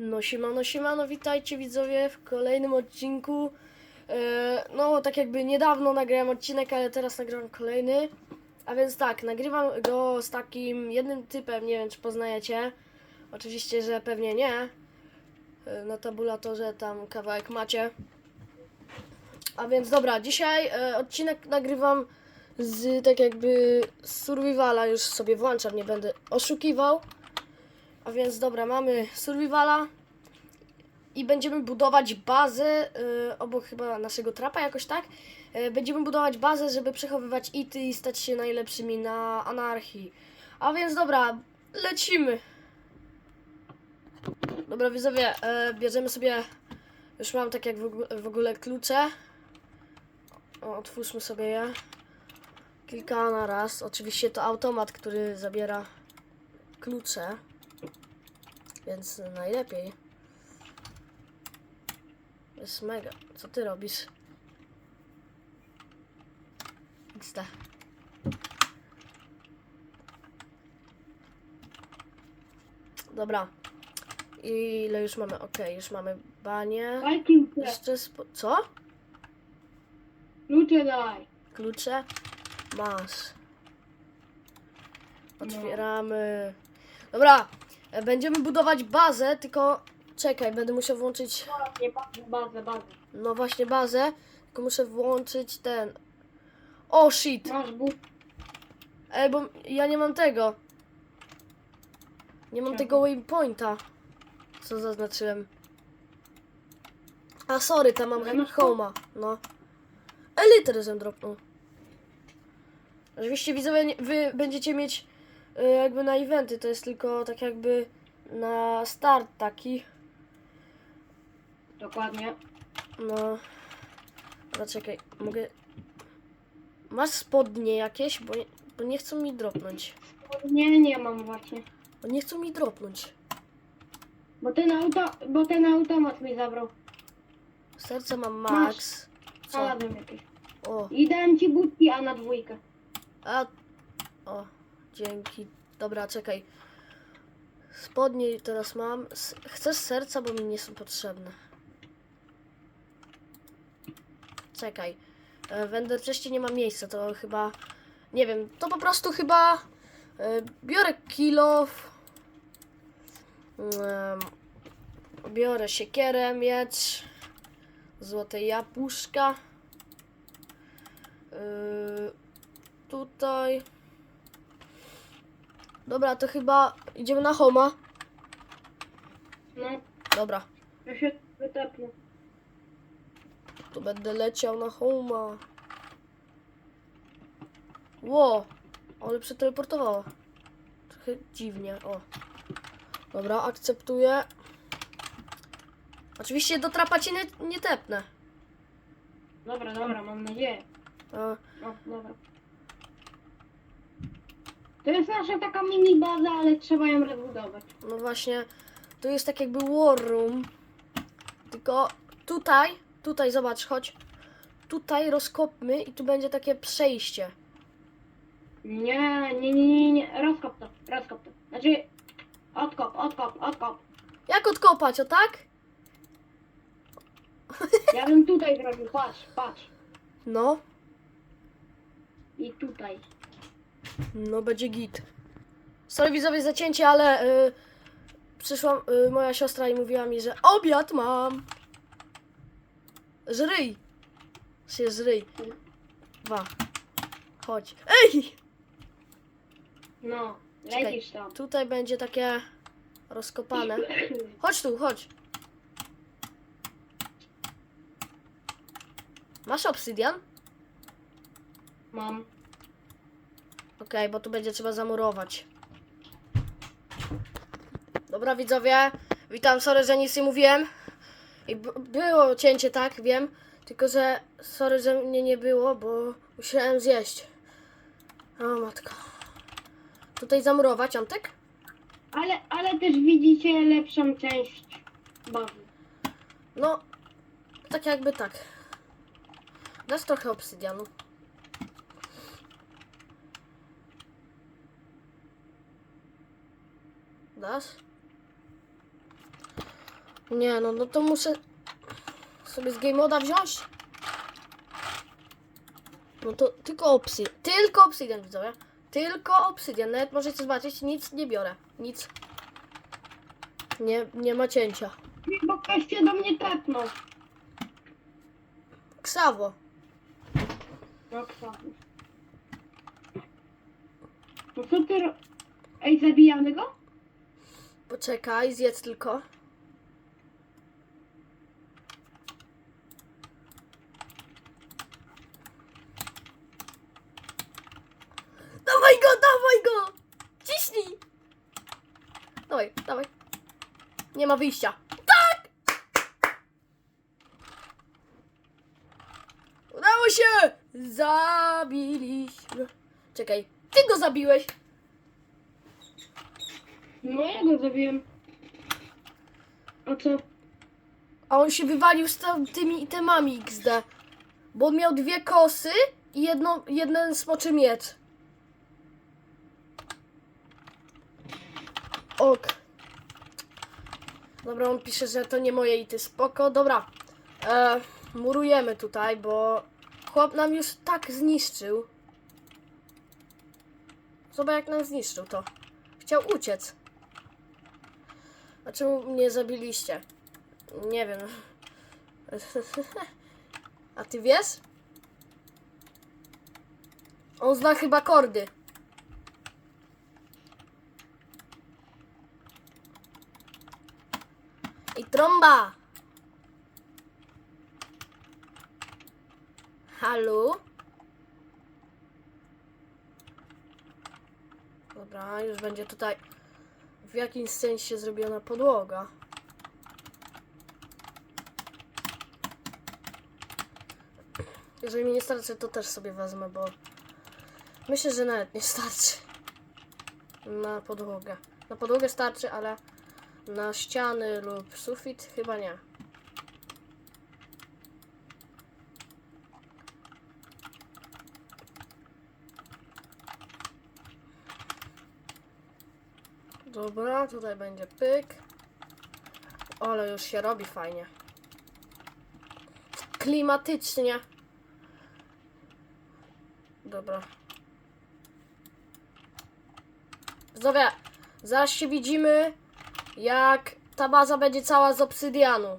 No siemano, siemano, witajcie widzowie w kolejnym odcinku. E, no, tak jakby niedawno nagrałem odcinek, ale teraz nagrywam kolejny. A więc tak, nagrywam go z takim jednym typem, nie wiem czy poznajecie. Oczywiście, że pewnie nie. E, na tabulatorze tam kawałek macie. A więc dobra, dzisiaj e, odcinek nagrywam z tak jakby survivala, już sobie włączam, nie będę oszukiwał. A więc dobra, mamy survivala i będziemy budować bazę y, obok chyba naszego trapa jakoś tak. Y, będziemy budować bazę, żeby przechowywać ity i stać się najlepszymi na anarchii. A więc dobra, lecimy. Dobra widzowie, y, bierzemy sobie, już mam tak jak w w ogóle klucze. O, otwórzmy sobie je. Kilka na raz. Oczywiście to automat, który zabiera klucze. Więc najlepiej. Jest mega. Co ty robisz? XD. Dobra. I ile już mamy? Okej, już mamy banie. Jeszcze spo... Co? Klucze daj. Klucze? Masz. Otwieramy. Dobra, e, będziemy budować bazę, tylko czekaj, będę musiał włączyć, Nie bazę, bazę, bazę. no właśnie bazę, tylko muszę włączyć ten. O shit! Masz but. Ej, bo ja nie mam tego. Nie mam Czego? tego waypointa. Co zaznaczyłem. A sorry, tam mam masz homa. No. Eliter żem dropnął. Oczywiście widzowie, nie- wy będziecie mieć jakby na eventy, to jest tylko tak jakby na start taki. Dokładnie. No. Dobra, czekaj, mogę... Masz spodnie jakieś? Bo nie, bo nie chcą mi dropnąć. Nie, nie mam właśnie. Bo nie chcą mi dropnąć. Bo ten auto, bo ten automat mi zabrał. Serce mam max. Co? Znalazłem jakieś. O, I dałem ci budki, a na dwójkę. a... O, dzięki. Dobra, czekaj. Spodnie teraz mam. S- Chcę z serca, bo mi nie są potrzebne. Czekaj. E, W Enderchestie nie ma miejsca, to chyba... Nie wiem, to po prostu chyba... e, Biorę kilof. Biorę siekierę, miecz. Złote jabłuszka. Yy, tutaj. Dobra, to chyba idziemy na homa. No, Dobra, ja się wytepnę. to będę leciał na homa. Ło, ale przeteleportowało. Trochę dziwnie, o. Dobra, akceptuję. Oczywiście do trapa cię nie, nie tepnę. Dobra, dobra, mam nadzieję. A, No, dobra. To jest nasza taka mini baza, ale trzeba ją rozbudować. No właśnie, tu jest tak jakby war room. Tylko tutaj, tutaj zobacz, chodź. Tutaj rozkopmy i tu będzie takie przejście. Nie, nie, nie, nie, nie. Rozkop to, rozkop to. Znaczy, odkop, odkop, odkop. Jak odkopać, o tak? Ja bym tutaj zrobił, patrz, patrz. No, I tutaj. No będzie git. Sorry widzowie za cięcie, ale y, przyszła y, moja siostra i mówiła mi, że obiad mam. Żryj. Się żryj. Dwa. Chodź. Ej! No, Czekaj. lecisz tam. Tutaj będzie takie rozkopane. Chodź tu, chodź. Masz obsydian? Mam. Okej, bo tu będzie trzeba zamurować. Dobra widzowie, witam, sorry, że nic nie mówiłem. I było cięcie, tak, wiem. Tylko, że sorry, że mnie nie było, bo musiałem zjeść. O matko. Tutaj zamurować, Antek? Ale, ale też widzicie lepszą część bazy. No, tak jakby tak. Dasz trochę obsydianu. Dasz? Nie, no, no to muszę sobie z game moda wziąć. No to tylko obsydian. Tylko obsydian widzowie. Tylko obsydian. Nawet możecie zobaczyć, nic nie biorę. Nic. Nie, nie ma cięcia. Bo ktoś się do mnie tepnął. Ksawo. No kwasu. No co ty ro... Ej, zabijamy go? Poczekaj, zjedz tylko. Dawaj go, dawaj go! Ciśnij! Dawaj, dawaj. Nie ma wyjścia. Tak! Udało się! Zabiliśmy. Czekaj, ty go zabiłeś. No ja go zabiłem. A co? A on się wywalił z tymi itemami XD. Bo on miał dwie kosy i jedno, jeden smoczy miecz. Ok. Dobra, on pisze, że to nie moje ity. Spoko, dobra. E, murujemy tutaj, bo chłop nam już tak zniszczył. Zobacz jak nam zniszczył to. Chciał uciec. A czemu mnie zabiliście? Nie wiem. A ty wiesz? On zna chyba kordy. I trąba! Halo? Dobra, już będzie tutaj w jakimś sensie zrobiona podłoga. Jeżeli mi nie starczy, to też sobie wezmę, bo myślę, że nawet nie starczy na podłogę. Na podłogę starczy, ale na ściany lub sufit chyba nie. Dobra, tutaj będzie pyk. Ale już się robi fajnie. Klimatycznie. Dobra. Widzowie, zaraz się widzimy, jak ta baza będzie cała z obsydianu.